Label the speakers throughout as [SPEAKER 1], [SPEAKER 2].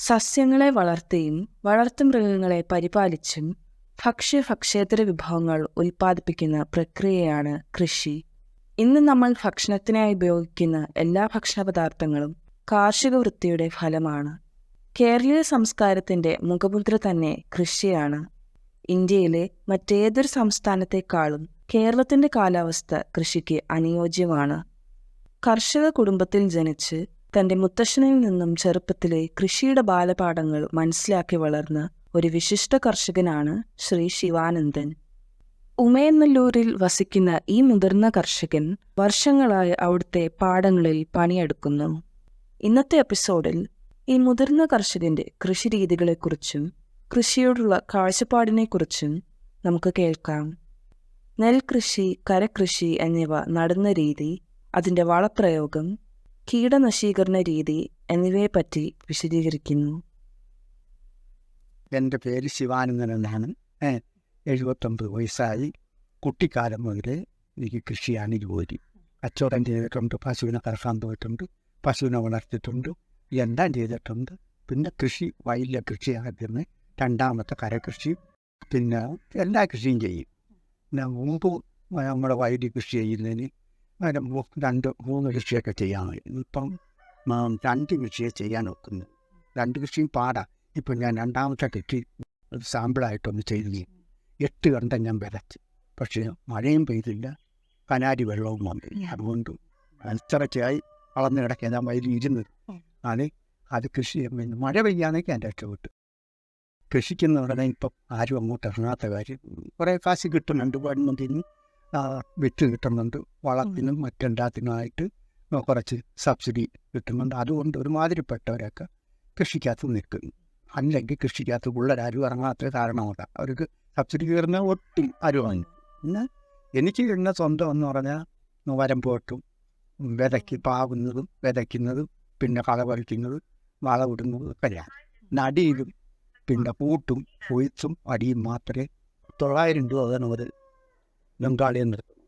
[SPEAKER 1] സസ്യങ്ങളെ വളർത്തിയും വളർത്തുമൃഗങ്ങളെ പരിപാലിച്ചും ഭക്ഷ്യ ഭക്ഷ്യേതര വിഭവങ്ങൾ ഉൽപ്പാദിപ്പിക്കുന്ന പ്രക്രിയയാണ് കൃഷി. ഇന്ന് നമ്മൾ ഭക്ഷണത്തിനായി ഉപയോഗിക്കുന്ന എല്ലാ ഭക്ഷണപദാർത്ഥങ്ങളും കാർഷിക വൃത്തിയുടെ ഫലമാണ്. കേരളീയ സംസ്കാരത്തിന്റെ മുഖമുദ്ര തന്നെ കൃഷിയാണ്. ഇന്ത്യയിലെ മറ്റേതൊരു സംസ്ഥാനത്തെക്കാളും കേരളത്തിന്റെ കാലാവസ്ഥ കൃഷിക്ക് അനുയോജ്യമാണ്. കർഷക കുടുംബത്തിൽ ജനിച്ച് തന്റെ മുത്തശ്ശനിൽ നിന്നും ചെറുപ്പത്തിലെ കൃഷിയുടെ ബാലപാഠങ്ങൾ മനസ്സിലാക്കി വളർന്ന ഒരു വിശിഷ്ട കർഷകനാണ് ശ്രീ ശിവാനന്ദൻ. ഉമയനല്ലൂരിൽ വസിക്കുന്ന ഈ മുതിർന്ന കർഷകൻ വർഷങ്ങളായി അവിടുത്തെ പാടങ്ങളിൽ പണിയെടുക്കുന്നു. ഇന്നത്തെ എപ്പിസോഡിൽ ഈ മുതിർന്ന കർഷകന്റെ കൃഷിരീതികളെക്കുറിച്ചും കൃഷിയോടുള്ള കാഴ്ചപ്പാടിനെക്കുറിച്ചും നമുക്ക് കേൾക്കാം. നെൽകൃഷി കരകൃഷി എന്നിവ നടന്ന രീതി അതിന്റെ വളപ്രയോഗം കീടനശീകരണ രീതി എന്നിവയെപ്പറ്റി വിശദീകരിക്കുന്നു.
[SPEAKER 2] എന്റെ പേര് ശിവാനന്ദൻ എന്നാണ് എഴുപത്തൊമ്പത് വയസ്സായി കുട്ടിക്കാലം മുതൽ എനിക്ക് കൃഷിയാണ് ജോലി. കച്ചവടം ചെയ്തിട്ടുണ്ട് പശുവിനെ കറക്കാൻ പോയിട്ടുണ്ട് പശുവിനെ വളർത്തിയിട്ടുണ്ട് എല്ലാം ചെയ്തിട്ടുണ്ട്. പിന്നെ കൃഷി വയലിലെ കൃഷി ആദ്യമേ രണ്ടാമത്തെ കരകൃഷി പിന്നെ എല്ലാ കൃഷിയും ചെയ്യും. പിന്നെ മുമ്പ് നമ്മുടെ വയലിൽ കൃഷി ചെയ്യുന്നതിന് അങ്ങനെ മൂ- രണ്ട് മൂന്ന് കൃഷിയൊക്കെ ചെയ്യാൻ ഇപ്പം രണ്ട് കൃഷിയെ ചെയ്യാൻ ഒക്കുന്നു. രണ്ട് കൃഷിയും പാടാം. ഇപ്പം ഞാൻ രണ്ടാമത്തെ കൃഷി ഒരു സാമ്പിളായിട്ടൊന്ന് ചെയ്തു എട്ട് കണ്ടം ഞാൻ വിതച്ച്. പക്ഷേ മഴയും പെയ്തില്ല. കനാരി വെള്ളവും വന്നു. അതുകൊണ്ട് അച്ചറച്ചായി വളർന്നു കിടക്കാൻ ഞാൻ വയലിൽ ഇരുന്നത് അത് അത് കൃഷി മഴ പെയ്യാന്നൊക്കെ എന്റെ രക്ഷപ്പെട്ടു കൃഷിക്കെന്ന് പറഞ്ഞാൽ ഇപ്പം ആരും അങ്ങോട്ട് ഇറങ്ങാത്ത കാര്യം. കുറേ കാശ് കിട്ടുന്നുണ്ട് ഗവൺമെന്റിന് വിത്ത് കിട്ടുന്നുണ്ട്. വളത്തിനും മറ്റെല്ലാത്തിനുമായിട്ട് കുറച്ച് സബ്സിഡി കിട്ടുന്നുണ്ട്. അതുകൊണ്ട് ഒരുമാതിരിപ്പെട്ടവരൊക്കെ കൃഷിക്കകത്ത് നിൽക്കുന്നു അല്ലെങ്കിൽ കൃഷിക്കകത്ത് പിള്ളേരാരും ഇറങ്ങാത്ത കാരണമല്ല. അവർക്ക് സബ്സിഡി കയറുന്ന ഒട്ടും ആരും വാങ്ങി. പിന്നെ എനിക്ക് കിട്ടുന്ന സ്വന്തം എന്ന് പറഞ്ഞാൽ വരമ്പോട്ടും വിതയ്ക്ക് പാകുന്നതും വിതയ്ക്കുന്നതും പിന്നെ കള പറിക്കുന്നതും വളമിടുന്നതും ഒക്കെ ഞാൻ. നടിയിലും പിന്നെ പൂട്ടും കൊയ്ത്തും അടിയും മാത്രമേ തൊള്ളായിരം രൂപ തന്നെ ഒരു ബംഗാളിയിൽ നിർത്തുന്നു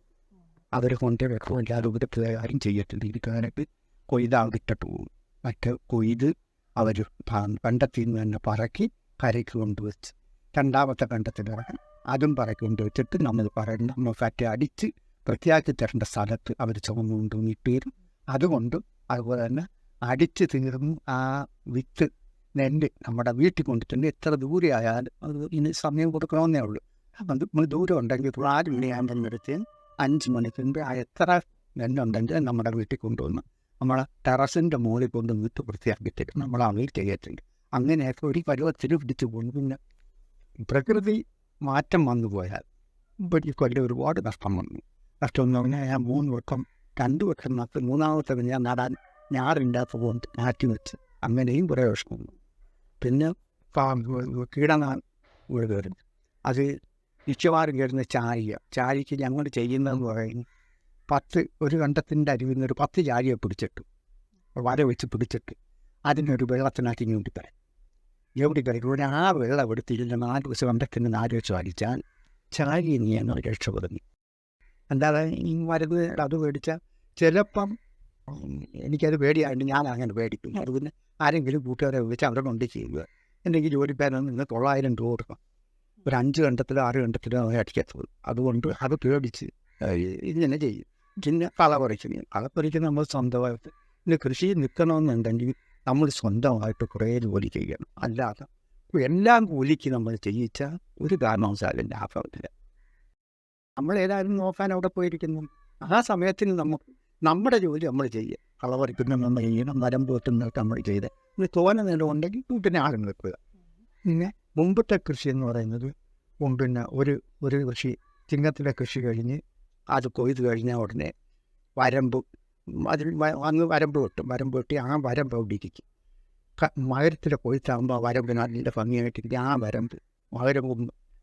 [SPEAKER 2] അവർ കൊണ്ട് വെക്കുമില്ല കാര്യം ചെയ്യത്തില്ല ഇരിക്കാനായിട്ട് കൊയ്താൽ ഇട്ടിട്ട് പോകും മറ്റേ കൊയ്ത് അവർ കണ്ടത്തിൽ നിന്ന് തന്നെ പറക്കി കരയ്ക്ക് കൊണ്ടുവച്ച് രണ്ടാമത്തെ കണ്ടത്തിൽ ഇറങ്ങി അതും പറക്കി കൊണ്ടുവച്ചിട്ട് നമ്മൾ പറയുന്ന നമ്മൾ ഫാറ്റ് അടിച്ച് വൃത്തിയാക്കി തരേണ്ട സ്ഥലത്ത് അവർ ചുമന്നുകൊണ്ട് വരും അതുകൊണ്ട് അതുപോലെ തന്നെ അടിച്ച് തീർന്ന് ആ വിത്ത് നെല്ല് നമ്മുടെ വീട്ടിൽ കൊണ്ടിട്ടുണ്ട് എത്ര ദൂരെ ആയാലും അത് ഇനി സമയം കൊടുക്കണമെന്നേ ഉള്ളൂ ദൂരം ഉണ്ടെങ്കിൽ ആറ് മണിയാകുമ്പോൾ നിർത്തി അഞ്ച് മണിക്ക് മുമ്പ് എത്ര നെല്ലുണ്ടെങ്കിൽ നമ്മുടെ വീട്ടിൽ കൊണ്ടുവന്ന് നമ്മൾ ടെറസിന്റെ മുകളിൽ കൊണ്ട് വിത്ത് വൃത്തിയാക്കിയിട്ട് നമ്മൾ വീട്ടിൽ ചെയ്യത്തുണ്ട് അങ്ങനെയൊക്കെ ഒരു പരുവത്തിൽ പിടിച്ചു പോകുന്നു പിന്നെ പ്രകൃതി മാറ്റം വന്നു പോയാൽ ഇപ്പം ഈ കൊല്ലം ഒരുപാട് നഷ്ടം വന്നു. നഷ്ടം എന്ന് പറഞ്ഞാൽ ഞാൻ മൂന്ന് വർഷം രണ്ട് വർഷം നട്ട് മൂന്നാമത്തെ ഞാൻ നടാൻ ഞാറില്ലാത്ത പോകുന്നത് മാറ്റി വെച്ച് അങ്ങനെയും കുറേ വിഷമം പിന്നെ കീടനാ കയറി അത് മിക്കവാറും കയറുന്ന ചാരിക. ചാരിക്ക് ഞങ്ങൾ ചെയ്യുന്നതെന്ന് പറയുന്നത് പത്ത് ഒരു കണ്ടത്തിന്റെ അരിവിൽ നിന്ന് ഒരു പത്ത് ചാരിയെ പിടിച്ചിട്ട്. വര വെച്ച് പിടിച്ചിട്ട് അതിനൊരു വെള്ളത്തിനാക്കി ഇങ്ങോട്ട് തരാം എവിടെ കളിക്കും ഒരു ആ വെള്ളം എടുത്തിരുന്ന നാല് ദിവസം കണ്ടത്തിന് നാല് ദിവസം അടിച്ചാൽ ചാരി നീ എന്ന് രക്ഷപ്പെടുന്നു എന്താ ഈ മരുന്ന് അത് മേടിച്ചാൽ ചിലപ്പം എനിക്കത് പേടിയായിട്ട് ഞാൻ അങ്ങനെ പേടിക്കും അത് പിന്നെ ആരെങ്കിലും കൂട്ടുകാരെ വിളിച്ച് അവരെ കൊണ്ട് ചെയ്യുക എന്തെങ്കിലും ജോലിക്കാരൻ നിന്ന് തൊള്ളായിരം രൂപ കൊടുക്കണം. ഒരു അഞ്ച് കണ്ടത്തിലോ ആറ് കണ്ടത്തിലോ അടിക്കത്തുള്ളൂ അതുകൊണ്ട് അത് പേടിച്ച് തന്നെ ചെയ്യും. പിന്നെ കള പറിക്കുന്നു കള പറിക്കുന്ന നമ്മൾ സ്വന്തമായിട്ട് പിന്നെ കൃഷി നിൽക്കണമെന്നുണ്ടെങ്കിൽ നമ്മൾ സ്വന്തമായിട്ട് കുറേ ജോലി ചെയ്യണം. അല്ലാതെ എല്ലാം കൂലിക്ക് നമ്മൾ ചെയ്യിച്ചാൽ ഒരു കാരണവശാലും ലാഭമില്ല. നമ്മൾ ഏതായാലും നോക്കാൻ അവിടെ പോയിരിക്കുന്നു. ആ സമയത്തിന് നമുക്ക് നമ്മുടെ ജോലി നമ്മൾ ചെയ്യുക കളവറിക്കുന്ന നമ്മൾ ചെയ്യണം. മരം പോറ്റുന്നതൊക്കെ നമ്മൾ ചെയ്ത്. ഇനി തോന നേരം ഉണ്ടെങ്കിൽ കൂട്ടിനെ ആളും നിൽക്കുക പിന്നെ മുമ്പത്തെ കൃഷി എന്ന് പറയുന്നത് പിന്നെ ഒരു ഒരു കൃഷി ചിങ്ങത്തിലെ കൃഷി കഴിഞ്ഞ് അത് കൊയ്ത് കഴിഞ്ഞ ഉടനെ വരമ്പ് അതിൽ അന്ന് വരമ്പ് വെട്ടും. വരമ്പ് വെട്ടി ആ വരമ്പ് അവിടെ ഇരിക്കും. മകരത്തിലെ കൊയ്ത്താകുമ്പോൾ ആ വരമ്പ് നല്ല ഭംഗിയായിട്ടിരിക്കും. ആ വരമ്പ് മകരം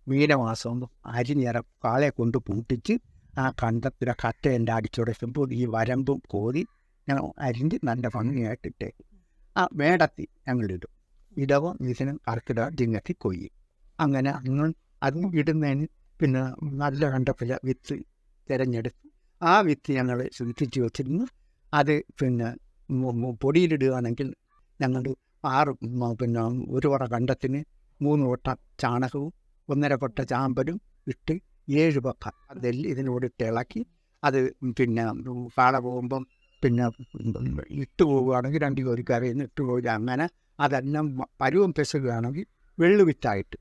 [SPEAKER 2] മീനമാസമാകുമ്പോൾ അരിഞ്ഞിറ കാളെ കൊണ്ട് പൂട്ടിച്ച് ആ കണ്ടത്തിലെ കറ്റ എന്റെ അടിച്ചുടയ്ക്കുമ്പോൾ ഈ വരമ്പും കോതി ഞങ്ങൾ അരിഞ്ഞ് നല്ല ഭംഗിയായിട്ട് ഇട്ടേക്കും ആ മേടത്തി ഞങ്ങളിടും. ഇടവം ഇതിന് കറക്കിട ജിങ്ങത്തി കൊയ്യും അങ്ങനെ അന്ന് അതും ഇടുന്നതിന് പിന്നെ നല്ല കണ്ടപ്പില വിത്ത് തിരഞ്ഞെടുത്ത്. ആ വിത്ത് ഞങ്ങൾ സൂക്ഷിച്ച് വെച്ചിരുന്നു. അത് പിന്നെ പൊടിയിലിടുകയാണെങ്കിൽ ഞങ്ങൾ ആറ് പിന്നെ ഒരു വട കണ്ടത്തിന് മൂന്ന് കൊട്ട ചാണകവും ഒന്നര കൊട്ട ചാമ്പലും ഇട്ട് ഏഴ് പക്ക അതെല്ലാം ഇതിനോടിട്ട് ഇളക്കി അത് പിന്നെ കാള പോകുമ്പം പിന്നെ ഇട്ട് പോവുകയാണെങ്കിൽ രണ്ട് ജോലിക്കാരെയും ഇട്ട് പോവുക അങ്ങനെ അതെല്ലാം പരുവം പെസുകയാണെങ്കിൽ വെള്ളുവിറ്റായിട്ട്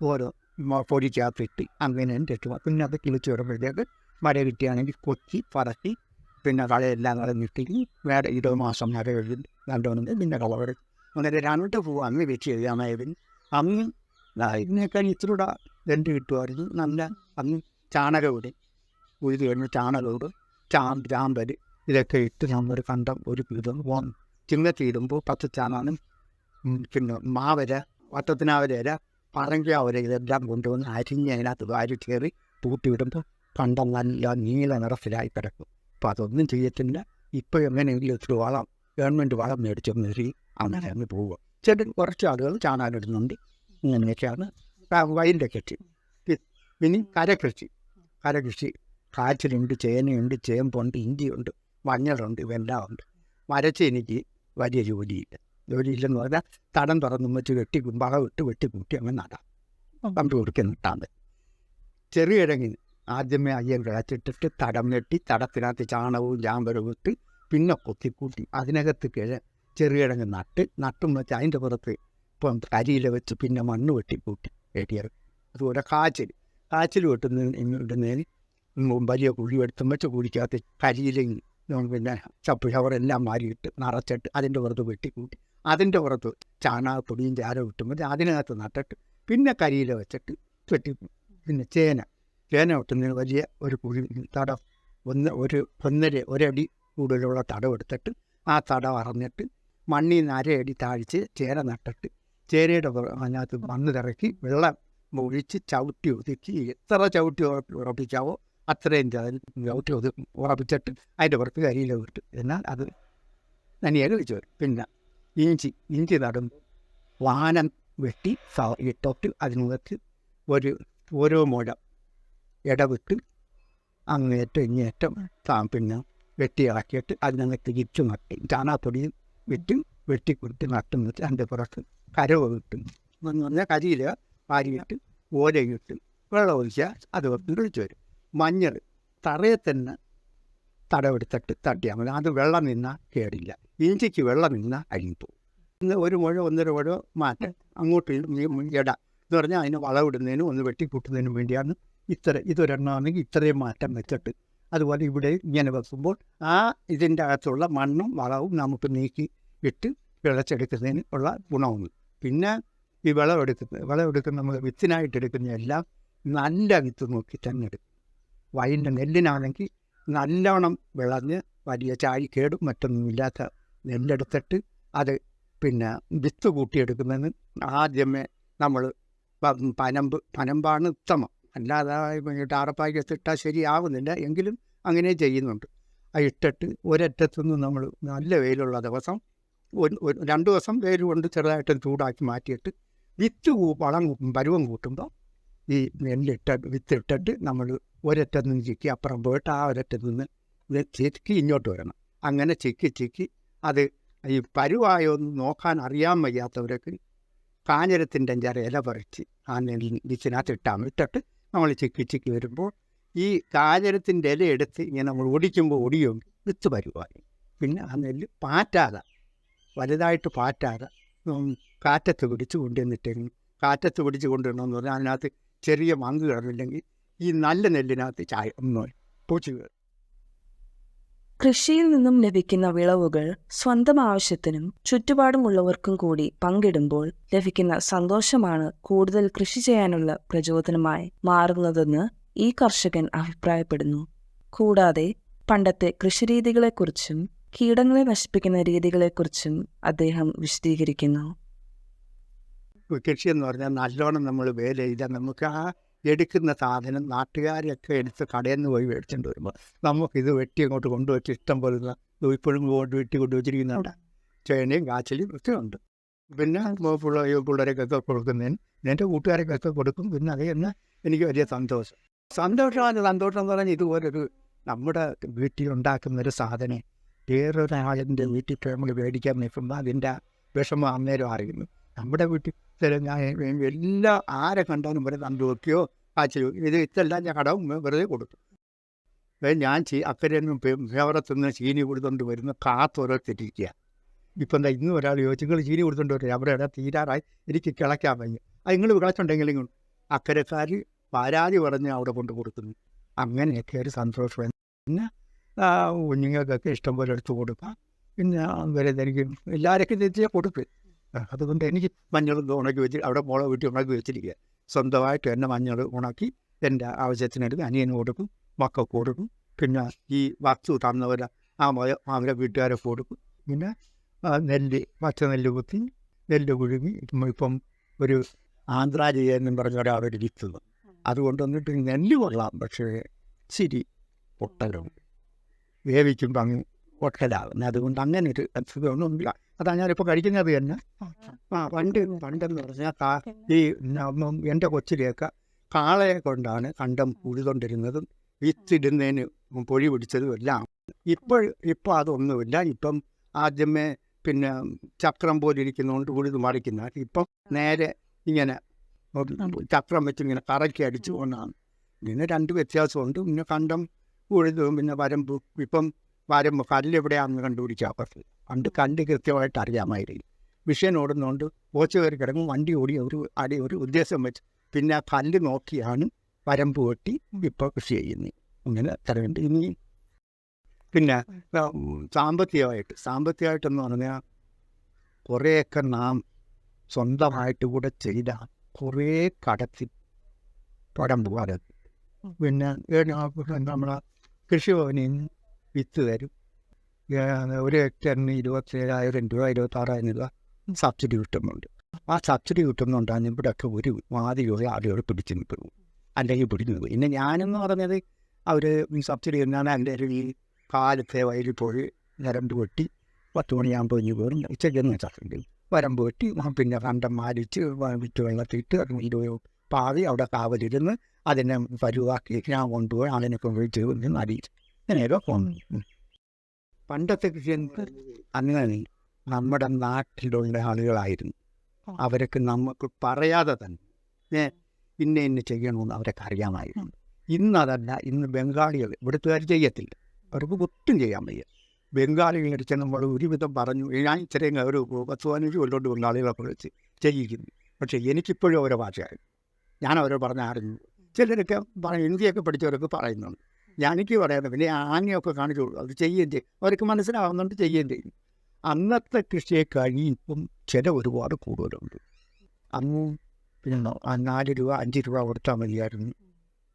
[SPEAKER 2] ഓരോ പൊടിക്കകത്ത് പൊടിക്കകത്തിട്ട് അങ്ങനെ ഇട്ട് പിന്നെ അത് കിളിച്ച് വരുമ്പോഴത്തേക്ക് മഴ കിട്ടിയാണെങ്കിൽ കൊത്തി പറത്തി പിന്നെ കളയെല്ലാം കളഞ്ഞിട്ട് വേറെ ഇരുപത് മാസം വരെ രണ്ടോന്ന് പിന്നെ കളവർ അങ്ങനെ രണ്ട് പൂ അന്ന് വെച്ച് ചെയ്യാമായിരുന്നു അങ്ങ് ഇതിനേക്കാൾ ഇത്തിരൂടെ രണ്ട് കിട്ടുമായിരുന്നു. നല്ല അന്ന് ചാണകവിടെ ഉഴുത് കഴിഞ്ഞ് ചാണകമിടും ചാമ്പ് ചാമ്പൽ ഇതൊക്കെ ഇട്ട് നമ്മൾ കണ്ടം ഒരു വിധം ചിങ്ങത്തിയിടുമ്പോൾ പത്ത് ചാണാനും പിന്നെ മാവര വട്ടത്തിനാവര പറങ്കാവര ഇതെല്ലാം കൊണ്ടുവന്ന് അരിഞ്ഞ് അതിനകത്ത് വാരി കയറി പൂട്ടിയിടുമ്പോൾ കണ്ടം നല്ല നീല നിറത്തിലായി കിടക്കും. അപ്പോൾ അതൊന്നും ചെയ്യത്തില്ല. ഇപ്പോൾ എങ്ങനെയെങ്കിലും ഇത്തിരി വളം ഗവൺമെന്റ് വളം മേടിച്ചു നിറി അങ്ങനെ അങ്ങ് പോവുക. ചില കുറച്ച് ആളുകൾ ചാണാനിടുന്നുണ്ട് ഇങ്ങനെയൊക്കെയാണ് വയലിന്റെ കൃഷി. ഇനി കരകൃഷി. കരകൃഷി കാച്ചിലുണ്ട് ചേനയുണ്ട് ചേമ്പുണ്ട് ഇഞ്ചിയുണ്ട് മഞ്ഞളുണ്ട് ഇവെല്ലാം ഉണ്ട്. മരച്ച് എനിക്ക് വലിയ ജോലിയില്ല. ജോലിയില്ലെന്ന് പറഞ്ഞാൽ തടം തുറന്നും വെച്ച് വെട്ടി കുമ്പളം ഇട്ട് വെട്ടി കൂട്ടി അങ്ങ് നടാം. കമ്പി കുറുക്കി നട്ടാൽ മതി. ചെറിയിടങ്ങിന് ആദ്യമേ അയ്യം കിളച്ചിട്ടിട്ട് തടം വെട്ടി തടത്തിനകത്ത് ചാണകവും ചാമ്പലവും ഇട്ട് പിന്നെ കൊത്തിക്കൂട്ടി. അതിനകത്ത് കിഴ ചെറിയിടങ്ങ് നട്ട് നട്ടും വെച്ച് അതിന്റെ പുറത്ത് ഇപ്പം കരിയില വെച്ച് പിന്നെ മണ്ണ് വെട്ടിക്കൂട്ടി കയറ്റിയത് അതുപോലെ കാച്ചിൽ. കാച്ചിൽ വെട്ടുന്നതിന് ഇടുന്നതിന് വലിയ കുഴി എടുത്തും വെച്ച് കുഴിക്കകത്ത് കരിയിലയും ഉം പിന്നെ ചപ്പ് മാറിയിട്ട് നിറച്ചിട്ട് അതിന്റെ പുറത്ത് വെട്ടിക്കൂട്ടി. അതിന്റെ പുറത്ത് ചാണകപ്പൊടിയും ചാരവും ഇട്ടുമ്പോൾ അതിനകത്ത് നട്ടിട്ട് പിന്നെ കരിയിൽ വെച്ചിട്ട് വെട്ടി പിന്നെ ചേന. ചേന വെട്ടുന്നതിന് വലിയ ഒരു കുഴി തടം ഒന്ന് ഒരു ഒന്നര ഒരടി കൂടുതലുള്ള തടം എടുത്തിട്ട് ആ തടം അറിഞ്ഞിട്ട് മണ്ണിൽ നിന്ന് അരയടി താഴ്ച ചേന നട്ടിട്ട് ചേനയുടെ അതിനകത്ത് മണ്ണ് തിറക്കി വെള്ളം ഒഴിച്ച് ചവിട്ടി ഒതുക്കി. എത്ര ചവിട്ടി ഉറപ്പി- ഉറപ്പിക്കാവോ അത്രയും അതിൽ ഔട്ട് ഒതു ഉറപ്പിച്ചിട്ട് അതിന്റെ പുറത്ത് കരിയില വിട്ടു എന്നാൽ അത് നനിയാൽ വെച്ച് വരും. പിന്നെ ഇഞ്ചി ഇഞ്ചി നടുമ്പോൾ വാനം വെട്ടി ഇട്ടോട്ട് അതിനകത്ത് ഒരു ഓരോ മുഴം ഇടവിട്ട് അങ്ങേറ്റം ഇങ്ങേറ്റം താ- പിന്നെ വെട്ടി ഇളക്കിയിട്ട് അതിനകത്ത് തിരിച്ചു നട്ടി ചാണകത്തൊടിയും വിറ്റും വെട്ടിക്കുട്ടി നട്ടും വെച്ച് അതിന്റെ പുറത്ത് കരവ് കിട്ടും എന്ന് പറഞ്ഞാൽ കരിയില വാരിയിട്ട് കിട്ടും വെള്ളം ഒഴിച്ചാൽ അത് വിളിച്ചു വരും. മഞ്ഞൾ തറയെ തന്നെ തടവെടുത്തിട്ട് തട്ടിയാൽ മതി. അത് വെള്ളം നിന്നാൽ കേടില്ല. ഇഞ്ചിക്ക് വെള്ളം നിന്നാൽ അരിഞ്ഞിപ്പോവും ഇന്ന് ഒരു മുഴ ഒന്നര മുഴ മാറ്റം അങ്ങോട്ട് ഇട എന്ന് പറഞ്ഞാൽ അതിന് വളവിടുന്നതിനും ഒന്ന് വെട്ടിക്കൂട്ടുന്നതിനും വേണ്ടിയാണ് ഇത്ര ഇതൊരെണ്ണമാണെങ്കിൽ ഇത്രയും മാറ്റം വെച്ചിട്ട്. അതുപോലെ ഇവിടെ ഇങ്ങനെ വെക്കുമ്പോൾ ആ ഇതിന്റെ അകത്തുള്ള മണ്ണും വളവും നമുക്ക് നീക്കി ഇട്ട് വിളച്ചെടുക്കുന്നതിന് ഉള്ള ഗുണമുണ്ട് പിന്നെ ഈ വിളവെടുക്കുന്നത് വിളവെടുക്കുന്ന നമ്മൾ വിത്തിനായിട്ട് എടുക്കുന്ന എല്ലാം നല്ല വിത്ത് നോക്കി തന്നെ എടുക്കും. വയലിന്റെ നെല്ലിനാണെങ്കിൽ നല്ലോണം വിളഞ്ഞ് വലിയ ചാഴിക്കേടും മറ്റൊന്നും ഇല്ലാത്ത നെല്ലെടുത്തിട്ട് അത് പിന്നെ വിത്ത് കൂട്ടിയെടുക്കുന്നതിന് ആദ്യമേ നമ്മൾ പനമ്പ് പനമ്പാണ് ഉത്തമം. അല്ലാതെ ടാറപ്പാക്കത്തിട്ടാൽ ശരിയാവുന്നില്ല. എങ്കിലും അങ്ങനെ ചെയ്യുന്നുണ്ട്. ആ ഇട്ടിട്ട് ഒരറ്റത്തുനിന്ന് നമ്മൾ നല്ല വെയിലുള്ള ദിവസം രണ്ട് ദിവസം വെയിൽ കൊണ്ട് ചെറുതായിട്ട് ചൂടാക്കി മാറ്റിയിട്ട് വിത്ത് വളം പരുവം കൂട്ടുമ്പോൾ ഈ നെല്ലിട്ട വിത്തിട്ടിട്ട് നമ്മൾ ഒരറ്റത്ത് നിന്ന് ചിക്കി അപ്പുറം പോയിട്ട് ആ ഒരറ്റത്ത് നിന്ന് ചിക്കി ഇങ്ങോട്ട് വരണം. അങ്ങനെ ചിക്കി ചിക്കി അത് ഈ പരുവായോ നോക്കാൻ അറിയാൻ വയ്യാത്തവരൊക്കെ കാഞ്ഞിരത്തിന്റെ അഞ്ചാറ് ഇല പറിച്ച് ആ നെല്ല് വിത്തിനകത്ത് ഇട്ടാൽ ഇട്ടിട്ട് നമ്മൾ ചിക്കി ചിക്കി വരുമ്പോൾ ഈ കാഞ്ഞിരത്തിന്റെ ഇല എടുത്ത് ഇങ്ങനെ നമ്മൾ ഓടിക്കുമ്പോൾ ഒടിയും വിത്ത് പരുവായി. പിന്നെ ആ നെല്ല് പാറ്റാതെ വലുതായിട്ട് പാറ്റാതെ കാറ്റത്ത് പിടിച്ച് കൊണ്ടുവന്നിട്ടെങ്കിൽ കാറ്റത്ത് പിടിച്ച് കൊണ്ടുവരണമെന്ന് പറഞ്ഞാൽ അതിനകത്ത് ചെറിയ മങ്ക് കിടന്നില്ലെങ്കിൽ ഈ നല്ല നെല്ലിനകത്ത് ചായ ഒന്നും പൂച്ച കയറും.
[SPEAKER 1] കൃഷിയിൽ നിന്നും ലഭിക്കുന്ന വിളവുകൾ സ്വന്തം ആവശ്യത്തിനും ചുറ്റുപാടുമുള്ളവർക്കും കൂടി പങ്കിടുമ്പോൾ ലഭിക്കുന്ന സന്തോഷമാണ് കൂടുതൽ കൃഷി ചെയ്യാനുള്ള പ്രചോദനമായി മാറുന്നതെന്ന് ഈ കർഷകൻ അഭിപ്രായപ്പെടുന്നു. കൂടാതെ പണ്ടത്തെ കൃഷിരീതികളെക്കുറിച്ചും കീടങ്ങളെ നശിപ്പിക്കുന്ന രീതികളെക്കുറിച്ചും അദ്ദേഹം വിശദീകരിക്കുന്നു.
[SPEAKER 2] കൃഷി എന്ന് പറഞ്ഞാൽ നല്ലോണം നമ്മൾ വേല ചെയ്താൽ നമുക്ക് ആ എടുക്കുന്ന സാധനം നാട്ടുകാരെയൊക്കെ എടുത്ത് കടയിൽ നിന്ന് പോയി മേടിച്ചുകൊണ്ട് വരുമ്പോൾ നമുക്കിത് വെട്ടി അങ്ങോട്ട് കൊണ്ടുവച്ച് ഇഷ്ടം പോലെ ഇപ്പോഴും കൊണ്ട് വെട്ടി കൊണ്ടുവച്ചിരിക്കുന്നുണ്ട്. ചേനയും കാച്ചിലും ഒക്കെ ഉണ്ട്. പിന്നെ മോ- പിള്ള ഈ പിള്ളേരൊക്കെ കൊടുക്കുന്നതിന് എന്റെ കൂട്ടുകാരൊക്കെ കൊടുക്കും. പിന്നെ അത് തന്നെ എനിക്ക് വലിയ സന്തോഷം. സന്തോഷമാണ് സന്തോഷം എന്ന് പറഞ്ഞാൽ ഇതുപോലൊരു നമ്മുടെ വീട്ടിൽ ഉണ്ടാക്കുന്ന ഒരു സാധനം. വേറൊരാളിന്റെ വീട്ടിൽ നമ്മൾ മേടിക്കാൻ നിൽക്കുമ്പോൾ അതിന്റെ വിഷമം അന്നേരം അറിയുന്നു. നമ്മുടെ വീട്ടിൽ ഞാൻ എല്ലാ ആരെ കണ്ടാലും വരെ നണ്ടു നോക്കിയോ? ഇത് ഇതെല്ലാം ഞാൻ കടവും വെറുതെ കൊടുത്തു. ഞാൻ ചെയ് അക്കരെ ഫേവറത്തുനിന്ന് ചീനി കൊടുത്തുകൊണ്ട് വരുന്ന കാത്തോരോത്തിരിക്കുക ഇപ്പം എന്താ ഇന്ന് ഒരാൾ ചോദിച്ചു നിങ്ങൾ ചീനി കൊടുത്തുകൊണ്ട് വരും. അവിടെ ഇവിടെ തീരാറായി. എനിക്ക് കിളയ്ക്കാൻ വയ്യ. അത് നിങ്ങൾ വിളച്ചുണ്ടെങ്കിലും അക്കരക്കാർ പരാതി പറഞ്ഞ് അവിടെ കൊണ്ട് കൊടുക്കുന്നു. അങ്ങനെയൊക്കെ ഒരു സന്തോഷം. പിന്നെ കുഞ്ഞുങ്ങൾക്കൊക്കെ ഇഷ്ടം പോലെ എടുത്ത് കൊടുക്കാം. പിന്നെ വരെ എനിക്ക് എല്ലാവർക്കും തെറ്റിയാൽ കൊടുക്കും. അതുകൊണ്ട് എനിക്ക് മഞ്ഞൾ ഉണക്കി വെച്ച് അവിടെ മുളക് വീട്ടിൽ ഉണക്കി വെച്ചിരിക്കുക. സ്വന്തമായിട്ട് എന്നെ മഞ്ഞൾ ഉണക്കി എന്റെ ആവശ്യത്തിനെടുത്ത് അനിയന് കൊടുക്കും മക്കൾക്ക് കൊടുക്കും. പിന്നെ ഈ വസ്തു തന്നവരെ ആ മയ- അവരെ വീട്ടുകാരെ കൊടുക്കും. പിന്നെ നെല്ല് പച്ച നെല്ല് കുത്തി നെല്ല് കുഴുങ്ങി ഇപ്പം ഇപ്പം ഒരു ആന്ധ്രാജയ എന്നും പറഞ്ഞ ഒരാളൊരു വിത്തത് അതുകൊണ്ട് വന്നിട്ട് നെല്ല് കൊള്ളാം പക്ഷേ ശരി പൊട്ടലും വേവിക്കുമ്പോൾ അങ്ങ് പൊട്ടലാകുന്നത് അതുകൊണ്ട് അങ്ങനെ ഒരു അത്ഭുതമൊന്നുമില്ല അതാ ഞാനിപ്പോൾ കഴിക്കുന്നത് തന്നെ. ആ പണ്ട് പണ്ടെന്ന് പറഞ്ഞാൽ ഈ എന്റെ കൊച്ചിലേക്ക് കാളയെ കൊണ്ടാണ് കണ്ടം ഉഴുതൊണ്ടിരുന്നതും വിത്തിടുന്നതിന് പൊഴി പിടിച്ചതും എല്ലാം. ഇപ്പോൾ ഇപ്പോൾ അതൊന്നുമില്ല. ഇപ്പം ആദ്യമേ പിന്നെ ചക്രം പോലെ ഇരിക്കുന്നതുകൊണ്ട് ഉഴുത് മറിക്കുന്ന. ഇപ്പം നേരെ ഇങ്ങനെ ചക്രം വെച്ച് ഇങ്ങനെ കറക്കി അടിച്ചു കൊണ്ടാണ്. പിന്നെ രണ്ട് വ്യത്യാസമുണ്ട്. പിന്നെ കണ്ടം ഉഴുതും പിന്നെ വരമ്പ്. ഇപ്പം വരമ്പ് കല്ല് എവിടെയാണെന്ന് പറ്റില്ല പറ്റും പണ്ട് കല്ല് കൃത്യമായിട്ട് അറിയാമായിരുന്നു. വിഷയം ഓടുന്നതുകൊണ്ട് കോച്ച് കയറി കിടക്കും വണ്ടി ഓടി ഒരു അടി ഒരു ഉദ്ദേശം വെച്ച്. പിന്നെ ആ കല്ല് നോക്കിയാണ് വരമ്പ് വെട്ടി ഇപ്പോൾ കൃഷി ചെയ്യുന്നത് അങ്ങനെ തരവുണ്ട് ഇനി പിന്നെ സാമ്പത്തികമായിട്ട് സാമ്പത്തികമായിട്ടെന്ന് പറഞ്ഞാൽ കുറേയൊക്കെ നാം സ്വന്തമായിട്ട് കൂടെ ചെയ്ത കുറേ കടത്തി പടം പോകാതെ പിന്നെ നമ്മളെ കൃഷിഭവനിൽ നിന്ന് വിത്ത് തരും. ഒരു ഹെക്ടറിന് ഇരുപത്തേഴായിരം രൂപ ഇരുപത്താറായിരം രൂപ സബ്സിഡി കിട്ടുന്നുണ്ട്. ആ സബ്സിഡി കിട്ടുന്നുണ്ടാണ് ഇവിടെയൊക്കെ ഒരു വാദിയുള്ള ആളുകൾ പിടിച്ച് നിൽക്കുന്നു. അല്ലെങ്കിൽ പിടിച്ചു നിൽക്കും പിന്നെ ഞാനെന്ന് പറഞ്ഞത് അവർ സബ്സിഡി എന്നാണ് എന്റെ ഒരു ഈ കാലത്തെ വയലിൽ പോയി ഞരമ്പ് വെട്ടി പത്ത് മണിയാകുമ്പോൾ ഇനി വേറും ഉച്ചയ്ക്കൊന്നും ചട്ടുണ്ട് വരമ്പ് വെട്ടി പിന്നെ കണ്ടം മാലിച്ച് വിറ്റ് വെള്ളത്തിട്ട് ഇരുപത് പാവി അവിടെ കാവലിരുന്ന് അതിനെ പരുവാക്കി ഞാൻ കൊണ്ടുപോയി അതിനൊക്കെ വീട്ടിൽ വന്ന് നടിയിട്ട് ഇങ്ങനെയൊക്കെ പോകുന്നു പണ്ടത്തെ കൃഷി എന്ന് പറയുന്നത് അങ്ങനെ നമ്മുടെ നാട്ടിലുള്ള ആളുകളായിരുന്നു. അവരൊക്കെ നമുക്ക് പറയാതെ തന്നെ. പിന്നെ ഇന്ന ഇന്ന ചെയ്യണമെന്ന് അവരൊക്കെ അറിയാമായിരുന്നു. ഇന്നതല്ല ഇന്ന് ബംഗാളികൾ ഇവിടുത്തുകാർ ചെയ്യത്തില്ല. അവർക്ക് ഒട്ടും ചെയ്യാൻ വയ്യ. ബംഗാളികൾ അടിച്ച് നമ്മൾ ഒരുവിധം പറഞ്ഞു ഞാൻ ഇത്രയും ഒരു പത്ത് പതിനഞ്ച് കൊല്ലോണ്ട് ബംഗാളികളൊക്കെ വിളിച്ച് ചെയ്യിക്കുന്നു. പക്ഷേ എനിക്കിപ്പോഴും ഓരോ ഭാഷയായിരുന്നു ഞാൻ അവരോട് പറഞ്ഞ അറിഞ്ഞു ചിലരൊക്കെ പറഞ്ഞു ഹിന്ദിയൊക്കെ പഠിച്ചവരൊക്കെ പറയുന്നുണ്ട്. എനിക്ക് പറയാതെ പിന്നെ ആനയൊക്കെ കാണിച്ചു കൊടുക്കും. അത് ചെയ്യുകയും ചെയ്യും. അവർക്ക് മനസ്സിലാവുന്നുണ്ട് ചെയ്യുകയും ചെയ്യും. അന്നത്തെ കൃഷിയെ കഴിഞ്ഞ് ഇപ്പം ചില ഒരുപാട് കൂടുതലുണ്ട്. അന്ന് പിന്നെ നാല് രൂപ അഞ്ച് രൂപ കൊടുത്താൽ മതിയായിരുന്നു.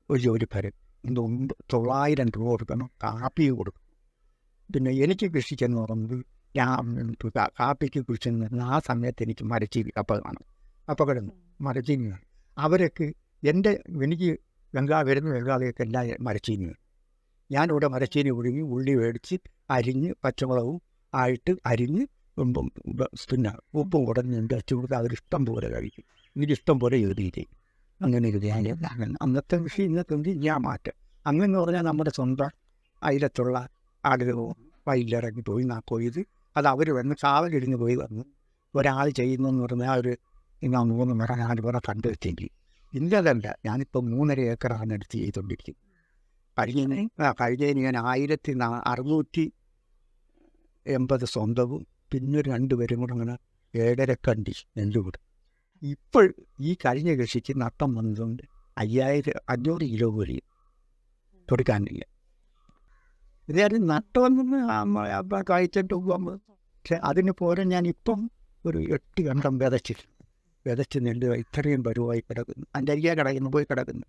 [SPEAKER 2] ഒരു ജോലിക്കാരൻ ഒമ്പ തൊള്ളായിരം രൂപ കൊടുക്കണം. കാപ്പി കൊടുക്കും പിന്നെ എനിക്ക് കൃഷിക്കെന്ന് പറയുന്നത് ഞാൻ കാപ്പിക്ക് കൃഷി നിന്ന് ആ സമയത്ത് എനിക്ക് മരച്ചീനി അപ്പം കാണും. അപ്പം കിടന്നു മരച്ചീനിയാണ്. അവരൊക്കെ എന്റെ എനിക്ക് ബംഗാൾ വരുന്ന ബംഗാളിയൊക്കെ എല്ലാം മരച്ചീനിയാണ്. ഞാനിവിടെ മരച്ചീനി ഒഴുകി ഉള്ളി മേടിച്ച് അരിഞ്ഞ് പച്ചമുളകും ആയിട്ട് അരിഞ്ഞ് പിന്നെ ഉപ്പും കുടഞ്ഞുണ്ട് അച്ചു കൊടുത്ത് അവരിഷ്ടം പോലെ കഴിക്കും. എനിക്കിഷ്ടം പോലെ എഴുതിയിട്ടേ. അങ്ങനെ എഴുതിയാൽ അങ്ങനെ അന്നത്തെ കൃഷി ഇന്നത്തെ കൃഷി ഞാൻ മാറ്റം. അങ്ങനെ പറഞ്ഞാൽ നമ്മുടെ സ്വന്തം അതിലത്തുള്ള ആളുകൾ വയലിറങ്ങി പോയി നാ കൊയ്ത് അത് അവർ വന്ന് കാവലിരുന്ന് പോയി വന്ന്. ഒരാൾ ചെയ്യുന്നെന്ന് പറഞ്ഞാൽ ഒരു ഇന്നാ മൂന്ന് മരം നാല് പറഞ്ഞാൽ കണ്ടു വെച്ചെങ്കിൽ ഇന്നതല്ല. ഞാനിപ്പോൾ മൂന്നര ഏക്കറാണ് എടുത്ത് ചെയ്തുകൊണ്ടിരിക്കുന്നത്. കഴിഞ്ഞതിന് ആ കഴിഞ്ഞതിന് ഞാൻ ആയിരത്തി നാ അറുന്നൂറ്റി എൺപത് സ്വന്തവും പിന്നെ രണ്ട് പേരും കൂടെ അങ്ങനെ ഏഴര കണ്ടി കൂടെ ഇപ്പോൾ ഈ കഴിഞ്ഞ കൃഷിക്ക് നട്ടം വന്നതുകൊണ്ട് അയ്യായിരം അഞ്ഞൂറ് കിലോ പോലെയും കൊടുക്കാനില്ല ഇതായാലും നട്ടമെന്ന് കഴിച്ചിട്ട് പോകുമ്പോൾ പക്ഷെ അതിന് പോരെ ഞാൻ ഇപ്പം ഒരു എട്ട് കണ്ടം വിതച്ചിട്ടുണ്ട്. വിതച്ച് നെല്ല് ഇത്രയും പരുവായി കിടക്കുന്നു. അതിന്റെ അരികെ കിടക്കുന്നു പോയി കിടക്കുന്നു.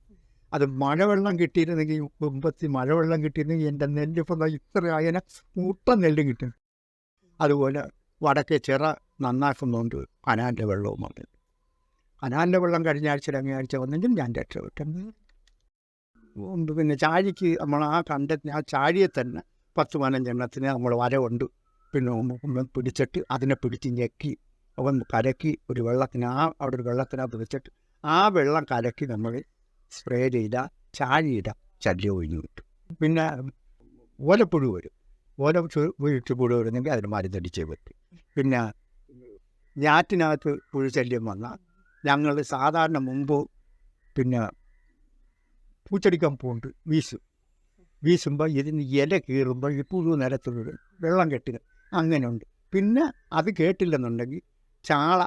[SPEAKER 2] അത് മഴവെള്ളം കിട്ടിയിരുന്നെങ്കിൽ കുമ്പത്തി മഴവെള്ളം കിട്ടിയിരുന്നെങ്കിൽ എന്റെ നെല്ലിപ്പം ഇത്ര ആയന മുട്ട നെല്ല് കിട്ടും. അതുപോലെ വടക്കേ ചിറ നന്നാക്കുന്നുണ്ട് അനാന്റെ വെള്ളവും വന്നത് അനാന്റെ വെള്ളം കഴിഞ്ഞ ആഴ്ച അങ്ങേ ആഴ്ച വന്നെങ്കിൽ ഞാൻ രക്ഷപ്പെട്ടു പിന്നെ ചാഴിക്ക് നമ്മൾ ആ കണ്ടത്തിന് ആ ചാഴിയെ തന്നെ പത്ത് പതിനഞ്ചെണ്ണത്തിന് നമ്മൾ വരവുണ്ട്. പിന്നെ ഒന്ന് ഒന്ന് പിടിച്ചിട്ട് അതിനെ പിടിച്ച് ഞെക്കി. അവൻ കരക്കി ഒരു വെള്ളത്തിന് ആ അവിടെ ഒരു വെള്ളത്തിനകത്ത് വെച്ചിട്ട് ആ വെള്ളം കലക്കി നമ്മൾ സ്പ്രേ ചെയ്ത ചാഴിയിട ശല്യം ഒഴിഞ്ഞു കിട്ടും. പിന്നെ ഓലപ്പുഴു വരും. ഓല വീഴ്ച പുഴു വരുന്നെങ്കിൽ അതിന് മരുന്നടിച്ചേ പറ്റും. പിന്നെ ഞാറ്റിനകത്ത് പുഴു ശല്യം വന്നാൽ ഞങ്ങൾ സാധാരണ മുമ്പ് പിന്നെ പൂച്ചെടിക്കാൻ പോകുന്നുണ്ട് വീശും. വീശുമ്പോൾ ഇതിന് ഇല കീറുമ്പോൾ ഈ പുഴു നിലത്ത് വെള്ളം കെട്ടി അങ്ങനെയുണ്ട്. പിന്നെ അത് കേട്ടില്ലെന്നുണ്ടെങ്കിൽ ചാള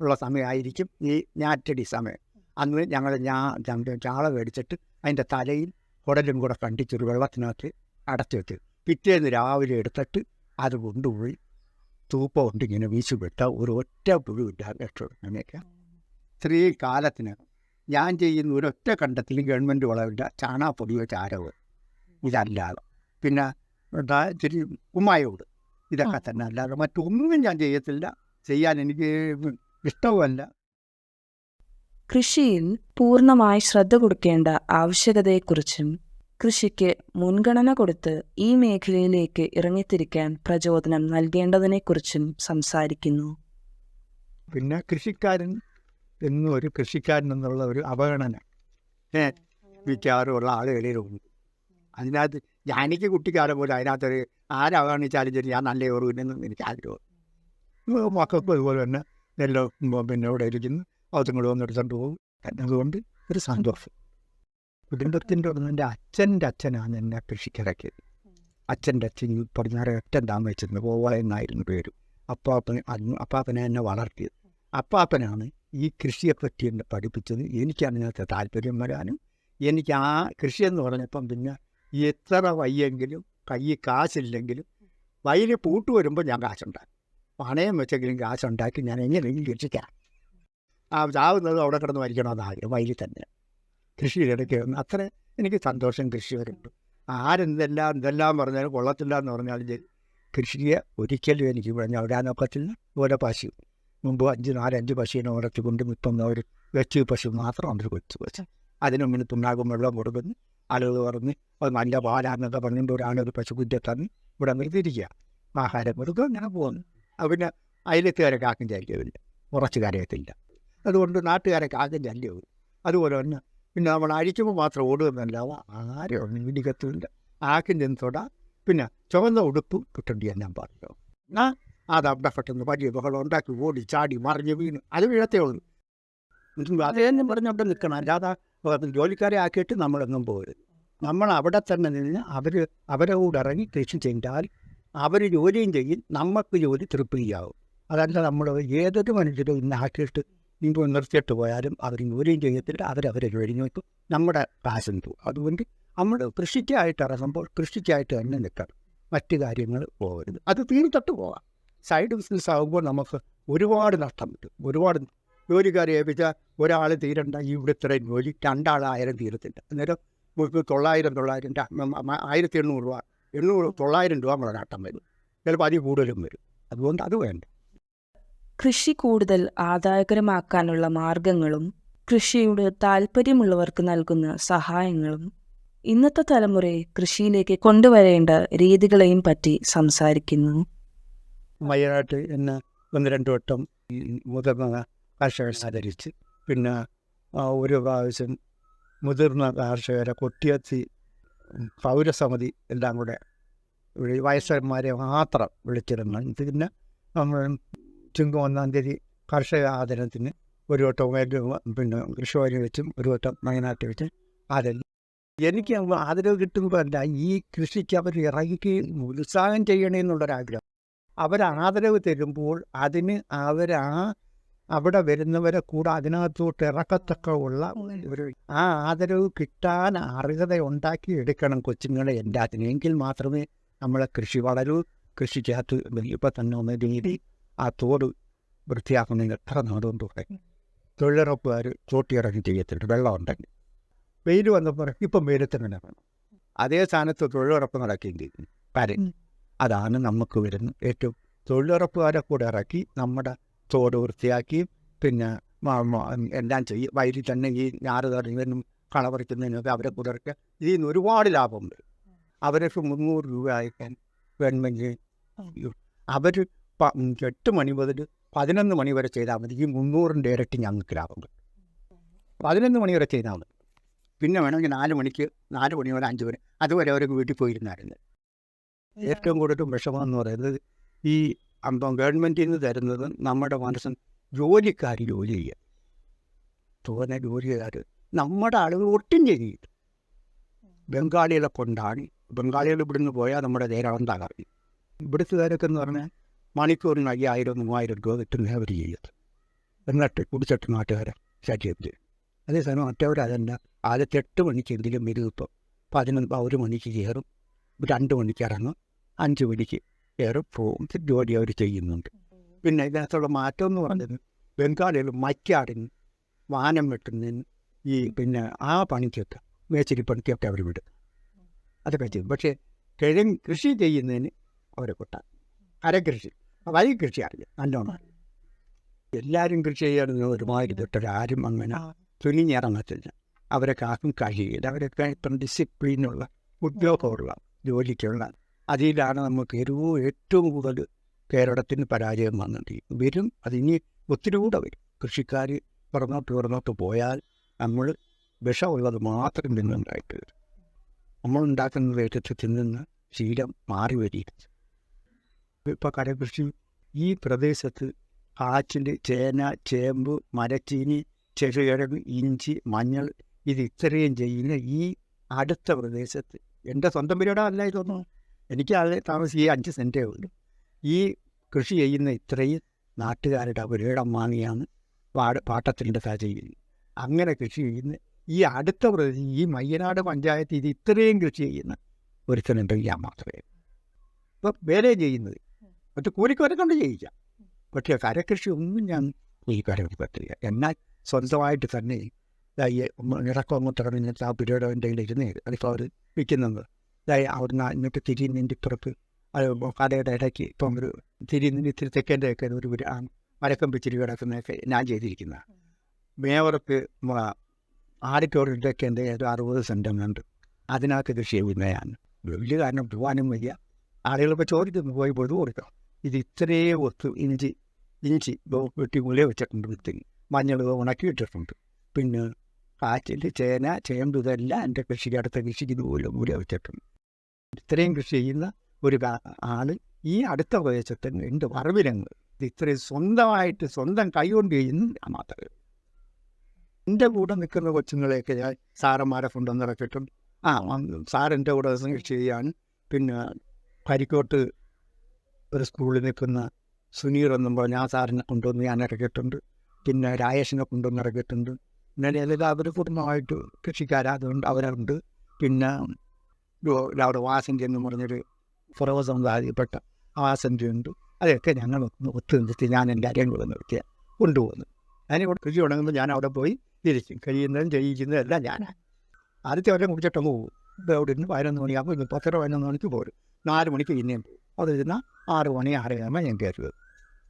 [SPEAKER 2] ഉള്ള സമയമായിരിക്കും ഈ ഞാറ്റടി സമയം. അന്ന് ഞങ്ങൾ ഞാൻ ചാള മേടിച്ചിട്ട് അതിന്റെ തലയിൽ കുടലും കൂടെ കണ്ടിച്ചൊരു വെള്ളത്തിനകത്ത് അടച്ചു വെച്ച് പിറ്റേന്ന് രാവിലെ എടുത്തിട്ട് അത് കൊണ്ടുപോയി തൂപ്പ കൊണ്ട് ഇങ്ങനെ വീശി വിട്ട ഒരു ഒറ്റ പുഴുവില്ല അങ്ങനെയൊക്കെ. ഇത്രയും കാലത്തിന് ഞാൻ ചെയ്യുന്ന ഒരൊറ്റ കണ്ടത്തിൽ ഗവൺമെന്റ് വളവില്ല. ചാണാപ്പൊടിയോ ചാരവ്? ഇതല്ലാതെ. പിന്നെ എന്താ ഇച്ചിരി ഉമ്മായോട് ഇതൊക്കെ തന്നെ. അല്ലാതെ മറ്റൊന്നും ഞാൻ ചെയ്യത്തില്ല. ചെയ്യാൻ എനിക്ക് ഇഷ്ടവുമല്ല.
[SPEAKER 1] കൃഷിയിൽ പൂർണമായി ശ്രദ്ധ കൊടുക്കേണ്ട ആവശ്യകതയെക്കുറിച്ചും കൃഷിക്ക് മുൻഗണന കൊടുത്ത് ഈ മേഖലയിലേക്ക് ഇറങ്ങിത്തിരിക്കാൻ പ്രചോദനം നൽകേണ്ടതിനെക്കുറിച്ചും സംസാരിക്കുന്നു.
[SPEAKER 2] പിന്നെ കൃഷിക്കാരൻ എന്നും ഒരു കൃഷിക്കാരൻ എന്നുള്ള ഒരു അവഗണന. മിക്കവാറുമുള്ള ആളുകളിലുണ്ട് അതിനകത്ത് എനിക്ക് കുട്ടിക്കാലം പോലും അതിനകത്തൊരു ആരവഗണിച്ചാലും ശരി ഞാൻ നല്ല ഓർവിനെന്നും എനിക്ക് ആഗ്രഹം മക്കൾക്കും അതുപോലെ തന്നെ നെല്ലോ പിന്നെ ഇവിടെ ഇരിക്കുന്നു. അതും കൂടെ വന്നെടുത്തോണ്ട് പോകും അതുകൊണ്ട് ഒരു സന്തോഷം. കുടുംബത്തിന്റെ ഒന്ന് എന്റെ അച്ഛന്റെ അച്ഛനാണ് എന്നെ കൃഷിക്കിറക്കിയത് അച്ഛന്റെ അച്ഛൻ പടിഞ്ഞാറ് ഒറ്റൻ താമസിച്ചിരുന്നു പോവ എന്നായിരുന്നു പേര്. അപ്പാപ്പൻ അപ്പാപ്പനെ എന്നെ വളർത്തിയത്. അപ്പാപ്പനാണ് ഈ കൃഷിയെപ്പറ്റി എന്നെ പഠിപ്പിച്ചത്. എനിക്ക് ഇതിനകത്ത് താല്പര്യം വരാനും എനിക്ക് ആ കൃഷി എന്ന് പറഞ്ഞപ്പം പിന്നെ എത്ര വയ്യെങ്കിലും കയ്യിൽ കാശില്ലെങ്കിലും വയലിൽ പൂട്ട് വരുമ്പോൾ ഞാൻ കാശുണ്ടാക്കും. പണയം വെച്ചെങ്കിലും കാശുണ്ടാക്കി ഞാൻ എങ്ങനെയെങ്കിലും കൃഷിക്കാം. ആ ചാവുന്നത് അവിടെ കിടന്ന് മരിക്കണമെന്ന് ആഗ്രഹം വയലിൽ തന്നെ. കൃഷിയുടെ ഇടയ്ക്ക് അത്ര എനിക്ക് സന്തോഷം കൃഷി വരുന്നുണ്ട് ആരെന്തെല്ലാം എന്തെല്ലാം പറഞ്ഞാലും കൊള്ളത്തില്ല എന്ന് പറഞ്ഞാലും ശരി. കൃഷിയെ ഒരിക്കലും എനിക്ക് പറഞ്ഞവിടാനൊക്കത്തില്ല ഓരോ പശു മുമ്പ് അഞ്ച് നാലഞ്ച് പശുവിനെ ഉറച്ചുകൊണ്ടും ഇപ്പം ഒരു വെച്ച് പശു മാത്രം അവർ കൊച്ചു വെച്ച്. അതിന് മുന്നിൽ തുണ്ണാകും വെള്ളം കൊടുക്കുന്നു. ആളുകൾ പറഞ്ഞ് അത് നല്ല പാലാന്നൊക്കെ പറഞ്ഞുകൊണ്ട് ഒരാളൊരു പശുക്കുറ്റ തന്ന് ഇവിടെ നിർത്തിയിരിക്കുക ആഹാരം കൊടുക്കുക അങ്ങനെ പോകുന്നു. പിന്നെ അയലത്തുകാരൊക്കെ ആക്കും ചാരിക്കുന്നില്ല ഉറച്ചു കരയത്തില്ല. അതുകൊണ്ട് നാട്ടുകാരൊക്കെ കാക്കും ചല്യവും അതുപോലെ തന്നെ പിന്നെ നമ്മൾ അഴിക്കുമ്പോൾ മാത്രം ഓടുമെന്നല്ലാതെ ആരും ഒന്നും ഇടിക്കത്തില്ല. ആക്കും ചെന്നത്തോട പിന്നെ ചുവന്ന ഉടുപ്പ് കിട്ടേണ്ടി ഞാൻ പറഞ്ഞു. ആ അത് അവിടെ പെട്ടെന്ന് വലിയ ബഹളം ഉണ്ടാക്കി ഓടി ചാടി മറിഞ്ഞ് വീണ്. അത് വീഴത്തേ ഉള്ളൂ. അത് തന്നെ പറഞ്ഞ് അവിടെ നിൽക്കണം. അല്ലാതെ ജോലിക്കാരെ ആക്കിയിട്ട് നമ്മളെങ്ങും പോകരുത് നമ്മൾ അവിടെ തന്നെ നിന്ന് അവർ അവരെ കൂടെ ഇറങ്ങി കൃഷി ചെയ്താൽ അവർ ജോലിയും ചെയ്യും നമുക്ക് ജോലി തൃപ്തിയാവും. അതല്ല നമ്മൾ ഏതൊരു മനുഷ്യരും ഇന്ന് ആക്കിയിട്ട് ഇപ്പോൾ നിർത്തിയിട്ട് പോയാലും അവർ ജോലിയും ചെയ്യത്തില്ല അവരവരെ കഴിഞ്ഞു നോക്കും. നമ്മുടെ കാശും പോകും അതുകൊണ്ട് നമ്മൾ കൃഷിക്കായിട്ട് ഇറങ്ങുമ്പോൾ കൃഷിക്കായിട്ട് തന്നെ നിൽക്കണം മറ്റു കാര്യങ്ങൾ പോകരുത് അത് തീർത്തിട്ട് പോകാം. സൈഡ് ബിസിനസ് ആകുമ്പോൾ നമുക്ക് ഒരുപാട് നഷ്ടം കിട്ടും. ഒരുപാട് ജോലിക്കാരെ ഏൽപ്പിച്ചാൽ ഒരാൾ തീരണ്ട ഇവിടെ ഇത്രയും ജോലി രണ്ടാളായിരം തീരത്തില്ല. അന്നേരം തൊള്ളായിരം തൊള്ളായിരം ആയിരത്തി എണ്ണൂറ് രൂപ എണ്ണൂറ് തൊള്ളായിരം രൂപ നമ്മുടെ നഷ്ടം വരും. ചിലപ്പോൾ അതിൽ കൂടുതലും വരും. അതുകൊണ്ട് അത് വേണ്ട.
[SPEAKER 1] കൃഷി കൂടുതൽ ആദായകരമാക്കാനുള്ള മാർഗങ്ങളും കൃഷിയോട് താൽപ്പര്യമുള്ളവർക്ക് നൽകുന്ന സഹായങ്ങളും ഇന്നത്തെ തലമുറയെ കൃഷിയിലേക്ക് കൊണ്ടുവരേണ്ട രീതികളെയും പറ്റി സംസാരിക്കുന്നു.
[SPEAKER 2] വയനാട്ടിൽ എന്നെ ഒന്ന് രണ്ടു വട്ടം മുതിർന്ന കർഷകർ ആദരിച്ച് പിന്നെ ഒരു പ്രാവശ്യം മുതിർന്ന കർഷകരെ കൊട്ടിയത്തി പൗരസമിതി എല്ലാം കൂടെ വയസ്സന്മാരെ മാത്രം വിളിച്ചിരുന്നു. പിന്നെ നമ്മൾ ചുങ്ക ഒന്നാം തീയതി കർഷക ആദരണത്തിന് ഒരു വട്ടം പിന്നെ കൃഷിഭവനിൽ വെച്ചും ഒരു വട്ടം വയനാട്ടിൽ വെച്ച് ആദരം എനിക്ക് ആദരവ് കിട്ടുമ്പോൾ അല്ല ഈ കൃഷിക്ക് അവർ ഇറങ്ങി ഉത്സാഹം ചെയ്യണമെന്നുള്ളൊരാഗ്രഹം അവർ ആദരവ് തരുമ്പോൾ അതിന് അവർ ആ അവിടെ വരുന്നവരെ കൂടെ അതിനകത്തോട്ട് ഇറക്കത്തക്ക ഉള്ള ഒരു ആ ആദരവ് കിട്ടാൻ അർഹത ഉണ്ടാക്കി എടുക്കണം കൊച്ചുങ്ങളെ എല്ലാത്തിനെങ്കിൽ മാത്രമേ നമ്മളെ കൃഷി വളരൂ കൃഷിക്കകത്ത് ഇപ്പം തന്നെ ഒന്ന് രീതി ആ തോട് വൃത്തിയാക്കുന്നതിന് എത്ര നാടുകൊണ്ട് തുടങ്ങി തൊഴിലുറപ്പുകാർ ചോട്ടിയിറങ്ങി ചെയ്യത്തില്ല വെള്ളം ഉണ്ടെങ്കിൽ. വെയിൽ വന്നപ്പോൾ ഇപ്പം വെയിലത്തിന് തന്നെ വേണം അതേ സ്ഥാനത്ത് തൊഴിലുറപ്പ് നടക്കുകയും ചെയ്യും കാര്യം അതാണ് നമുക്ക് വരുന്ന ഏറ്റവും തൊഴിലുറപ്പുകാരെ കൂടെ ഇറക്കി നമ്മുടെ തോട് വൃത്തിയാക്കി പിന്നെ എല്ലാം ചെയ്യും. വയലിൽ തന്നെ ഈ ഞാറ് തരുന്നതിനും കള പറിക്കുന്നതിനൊക്കെ അവരെ കൂടെ ഇറക്കുക ഇതിൽ നിന്ന് ഒരുപാട് ലാഭമുണ്ട്. അവരൊക്കെ മുന്നൂറ് രൂപ അയക്കാൻ ഗവൺമെന്റ് അവർ എട്ട് മണി മുതൽ പതിനൊന്ന് മണി വരെ ചെയ്താൽ മതി. ഈ മുന്നൂറിന്റെ ഇരട്ടി ഞങ്ങൾക്ക് ലാഭം കിട്ടും പതിനൊന്ന് മണി വരെ ചെയ്താൽ മതി. പിന്നെ വേണമെങ്കിൽ നാല് മണിക്ക് നാല് മണി വരെ അഞ്ച് വരെ അതുവരെ അവർക്ക് വീട്ടിൽ പോയിരുന്നായിരുന്നു. ഏറ്റവും കൂടുതൽ വിഷമം എന്ന് പറയുന്നത് ഈ അപ്പം ഗവൺമെന്റിൽ നിന്ന് തരുന്നത് നമ്മുടെ മനസ്സിൽ ജോലിക്കാർ ജോലി ചെയ്യുക. തോന്നെ ജോലിക്കാർ നമ്മുടെ ആളുകൾ ഒട്ടും ചെയ്യില്ല. ബംഗാളികളെ കൊണ്ടാണ്. ബംഗാളികൾ ഇവിടുന്ന് പോയാൽ നമ്മുടെ ധാരാളം തകർന്നു ഇവിടുത്തുകാരൊക്കെ എന്ന് പറഞ്ഞാൽ മണിക്കൂറിന് അയ്യായിരം മൂവായിരം രൂപ കിട്ടുന്ന അവർ ചെയ്യത് എന്നിട്ട് കുടിച്ചിട്ട് നാട്ടുകാരെ ശരീരത്തിൽ അതേസമയം മറ്റവർ അതല്ല ആദ്യത്തെ എട്ട് മണിക്കെങ്കിലും വരും ഇപ്പോൾ പതിനൊന്ന് ഒരു മണിക്ക് കയറും. രണ്ട് മണിക്ക് ഇറങ്ങും. അഞ്ച് മണിക്ക് കയറും പോവും. ജോലി അവർ ചെയ്യുന്നുണ്ട്. പിന്നെ ഇതിനകത്തുള്ള മാറ്റം എന്ന് പറഞ്ഞത് ബംഗാളിൽ മറ്റാടിന് വാനം വെട്ടുന്നതിന് ഈ പിന്നെ ആ പണിക്കൊക്കെ മേച്ചിരി പണിക്കൊക്കെ അവർ വിടും. അതൊക്കെ ചെയ്യും പക്ഷേ കിഴങ്ങ് കൃഷി ചെയ്യുന്നതിന് അവരെ കൊട്ടാൻ അരകൃഷി വഴി കൃഷി അറിയാം നല്ലോണം. എല്ലാവരും കൃഷി ചെയ്യാറുണ്ട് ഒരുമാതിരി തൊട്ടൊരു ആരും അങ്ങനെ തുനിഞ്ഞിറങ്ങത്തില്ല അവരൊക്കെ ആർക്കും കഴിയില്ല. അവരൊക്കെ ഇപ്പം ഡിസിപ്ലിനുള്ള ഉദ്യോഗമുള്ള ജോലിക്കുള്ള അതിലാണ് നമുക്ക് ഏറ്റവും ഏറ്റവും കൂടുതൽ കേരളത്തിന് പരാജയം വന്നിട്ടുണ്ട് വരും അതിനി ഒത്തിരി കൂടെ വരും. കൃഷിക്കാർ പുറന്നോട്ട് പുറന്നോട്ട് പോയാൽ നമ്മൾ വിഷമുള്ളത് മാത്രം തിന്നുണ്ടായിട്ട് വരും നമ്മൾ ഉണ്ടാക്കുന്ന വേറ്റത്ത് തിന്നുന്ന ശീലം മാറി വരിക ഇപ്പോൾ കരകൃഷി ഈ പ്രദേശത്ത് കാച്ചിൽ ചേന ചേമ്പ് മരച്ചീനി ചെറുകിഴങ്ങ് ഇഞ്ചി മഞ്ഞൾ ഇത് ഇത്രയും ചെയ്യുന്ന ഈ അടുത്ത പ്രദേശത്ത്. എന്റെ സ്വന്തം പരിപാടി അല്ല ഇതൊന്നും എനിക്ക് അത് താമസിച്ച് ഈ അഞ്ച് സെന്റേ ഉള്ളൂ. ഈ കൃഷി ചെയ്യുന്ന ഇത്രയും നാട്ടുകാരുടെ ഒരിടം വാങ്ങിയാണ് പാട പാട്ടത്തിന്റെ താ ചെയ്യുന്നത് അങ്ങനെ കൃഷി ചെയ്യുന്ന ഈ അടുത്ത പ്രദേശം ഈ മയ്യനാട് പഞ്ചായത്ത് ഇത് ഇത്രയും കൃഷി ചെയ്യുന്ന ഒരുത്തനുണ്ടെങ്കിൽ ഞാൻ മാത്രമേ ഇപ്പം വേറെ ചെയ്യുന്നത് മറ്റു കൂലിക്കോരെ കൊണ്ട് ചെയ്യിക്കാം പക്ഷേ കരകൃഷി ഒന്നും ഞാൻ കരകൃഷി പറ്റില്ല. എന്നാൽ സ്വന്തമായിട്ട് തന്നെ ഇറക്കം തുടങ്ങി ആ പിരീഡ് എന്റെ ഇരുന്ന് അതിപ്പോൾ അവർ വിൽക്കുന്നത്. ഇതായി അവിടുന്ന് ഇങ്ങോട്ട് തിരിയുന്നതിന്റെ ഇപ്പുറത്ത് അത് കടയുടെ ഇടയ്ക്ക് ഇപ്പം ഒരു തിരിയുന്നതിന് ഇത്തിരി തെക്കേന്റെ ഒക്കെ ഒരു മരക്കം പിച്ചിരി കിടക്കുന്നതൊക്കെ ഞാൻ ചെയ്തിരിക്കുന്ന മേവർക്ക് ആഡിറ്റോറിയത്തിലൊക്കെ എന്റെ ഒരു അറുപത് സെന്റമുണ്ട് അതിനകത്ത് കൃഷി ചെയ്യുന്നതാണ്. വലിയ കാരണം പോകാനും വയ്യ. ആളുകളിപ്പോൾ ചോദിക്കുന്നു പോയി പൊതു കൊടുക്കാം ഇത് ഇത്രയേ ഒത്തു ഇഞ്ചി ഇഞ്ചി വെട്ടി മുല വെച്ചിട്ടുണ്ട് വിത്തിന് മഞ്ഞൾ ഉണക്കി ഇട്ടിട്ടുണ്ട് പിന്നെ കാച്ചിൽ ചേന ചേമ്പ് ഇതെല്ലാം എന്റെ കൃഷിക്ക് അടുത്ത കൃഷിക്ക് ഇതുപോലെ മൂല വെച്ചിട്ടുണ്ട്. ഇത്രയും കൃഷി ചെയ്യുന്ന ഒരു ആൾ ഈ അടുത്ത പ്രദേശത്ത് എന്റെ വറവിലങ്ങ് ഇത് ഇത്രയും സ്വന്തമായിട്ട് സ്വന്തം കൈകൊണ്ട് ഞാൻ മാത്രമേ. എന്റെ കൂടെ നിൽക്കുന്ന കൊച്ചുങ്ങളെയൊക്കെ ഞാൻ സാറന്മാരെ കൊണ്ടുവന്നിറക്കിയിട്ടും ആ സാറെന്റെ കൂടെ കൃഷി ചെയ്യാൻ പിന്നെ കരിക്കോട്ട് ഒരു സ്കൂളിൽ നിൽക്കുന്ന സുനീർ എന്നും പറഞ്ഞ ആ സാറിനെ കൊണ്ടുവന്ന് ഞാൻ ഇറക്കിയിട്ടുണ്ട്. പിന്നെ രാജേഷിനെ കൊണ്ടുവന്ന് ഇറക്കിയിട്ടുണ്ട്. പിന്നെ എല്ലാവരും കുടുംബമായിട്ട് കൃഷിക്കാരാതുകൊണ്ട് അവരുണ്ട്. പിന്നെ അവിടെ വാസന്തി എന്ന് പറഞ്ഞൊരു പുറവ സമുദായപ്പെട്ട വാസന്തി ഉണ്ട്. അതൊക്കെ ഞങ്ങൾ ഒന്ന് ഒത്തു നിർത്തി ഞാൻ എന്റെ കൂടെ നിർത്തിയ കൊണ്ടുപോകുന്നു. അതിനെ കൃഷി തുടങ്ങുമ്പോൾ ഞാൻ അവിടെ പോയി തിരിച്ചും കഴിയുന്നതും ചെയ്യിക്കുന്നതും എല്ലാം ഞാനാണ് ആദ്യത്തെ വരെ കുടിച്ചിട്ടങ്ങ് പോകും. ഇപ്പോൾ അവിടെ നിന്ന് പതിനൊന്ന് മണിയാകുമ്പോൾ ഇന്ന് പത്തര പതിനൊന്ന് മണിക്ക് പോരും. നാല് മണിക്ക് പിന്നെയും പോകും. അത് ഇരുന്നാൽ ആറ് മണി ആറ് കഴിയുമ്പോൾ ഞാൻ കയറിയത്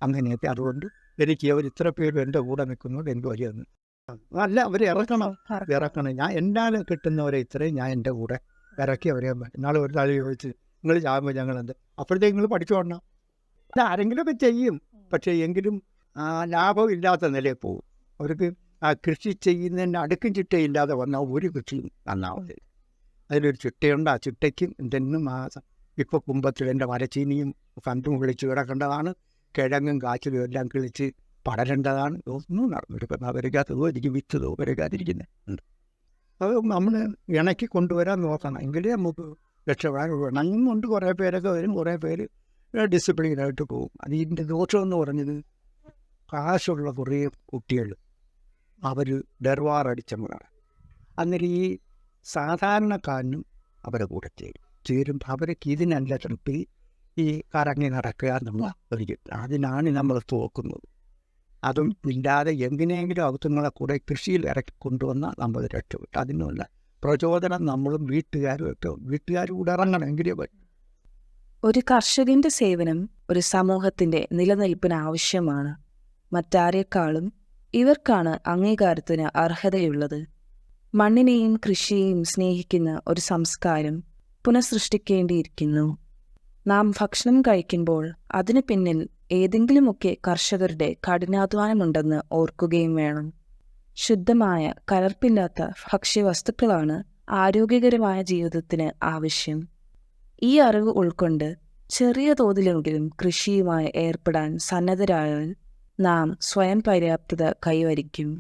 [SPEAKER 2] അങ്ങനെയൊക്കെ അതുകൊണ്ട് എനിക്ക് അവർ ഇത്ര പേര് എന്റെ കൂടെ നിൽക്കുന്നത് എനിക്ക് വലിയ അല്ല അവർ ഇറക്കണം. ഇറക്കണം. ഞാൻ എന്നാൽ കിട്ടുന്നവരെ ഇത്രയും ഞാൻ എന്റെ കൂടെ ഇറക്കി അവരെ നാളെ ഒരു തലയിൽ ചോദിച്ച് നിങ്ങൾ ചാകുമ്പോൾ ഞങ്ങൾ എന്ത് അപ്പോഴത്തേക്ക് നിങ്ങൾ പഠിച്ചു കൊള്ളണം അത് ആരെങ്കിലുമൊക്കെ ചെയ്യും. പക്ഷേ എങ്കിലും ആ, ലാഭം ഇല്ലാത്ത നിലയിൽ പോകും. അവർക്ക് ആ കൃഷി ചെയ്യുന്നതിന്റെ അടുക്കും ചിട്ടയില്ലാതെ വന്നാൽ ഒരു കൃഷിയും നന്നാവില്ല അതിലൊരു ചിട്ടയുണ്ട്. ആ ചിട്ടയ്ക്കും എന്തെന്നും ആ ഇപ്പോൾ കുമ്പത്തിൽ എന്റെ മരച്ചീനിയും കണ്ടും കിളിച്ച് കിടക്കേണ്ടതാണ്. കിഴങ്ങും കാച്ചിലും എല്ലാം കിളിച്ച് പടരേണ്ടതാണ്. ഒന്നും നടന്നിരിപ്പം അവരക്കകത്ത് എനിക്ക് വിത്ത് ഉണ്ട്. അത് നമ്മൾ ഇണക്കി കൊണ്ടുവരാൻ നോക്കണം. എങ്കിലേ നമുക്ക് രക്ഷപ്പെടാൻ ഇണങ്ങുന്നുണ്ട് കുറേ പേരൊക്കെ വരും. കുറേ പേര് ഡിസിപ്ലിനായിട്ട് പോകും. അത് ഇതിന്റെ ദോഷം എന്ന് പറഞ്ഞത് കാശുള്ള കുറേ കുട്ടികൾ അവർ ഡെർവാറടിച്ചവരാണ് അന്നേരം ഈ സാധാരണക്കാരനും അവരെ കൂടെ ചേരും. ചേരുമ്പോൾ അവർക്ക് ഇതിനല്ല തൃപ്തി. ഈ കറങ്ങി നടക്കുക എന്നുള്ള ഒരു അതിനാണ് നമ്മൾ തോക്കുന്നത്. അതും ഇല്ലാതെ എങ്ങനെയെങ്കിലും അകത്തുങ്ങളെ കൂടെ കൃഷിയിൽ ഇറക്കി കൊണ്ടുവന്നാൽ നമ്മൾ രക്ഷപ്പെട്ടു. അതിനുള്ള പ്രചോദനം നമ്മളും വീട്ടുകാരും ഒക്കെ വീട്ടുകാരും കൂടെ ഇറങ്ങണം എങ്കിലേ പറ്റും.
[SPEAKER 1] ഒരു കർഷകന്റെ സേവനം ഒരു സമൂഹത്തിന്റെ നിലനിൽപ്പിന് ആവശ്യമാണ്. മറ്റാരേക്കാളും ഇവർക്കാണ് അംഗീകാരത്തിന് അർഹതയുള്ളത്. മണ്ണിനെയും കൃഷിയെയും സ്നേഹിക്കുന്ന ഒരു സംസ്കാരം പുനഃസൃഷ്ടിക്കേണ്ടിയിരിക്കുന്നു. നാം ഭക്ഷണം കഴിക്കുമ്പോൾ അതിനു പിന്നിൽ ഏതെങ്കിലുമൊക്കെ കർഷകരുടെ കഠിനാധ്വാനമുണ്ടെന്ന് ഓർക്കുകയും വേണം. ശുദ്ധമായ കലർപ്പില്ലാത്ത ഭക്ഷ്യവസ്തുക്കളാണ് ആരോഗ്യകരമായ ജീവിതത്തിന് ആവശ്യം. ഈ അറിവ് ഉൾക്കൊണ്ട് ചെറിയ തോതിലെങ്കിലും കൃഷിയുമായി ഏർപ്പെടാൻ സന്നദ്ധരായാൽ നാം സ്വയം പര്യാപ്തത കൈവരിക്കും.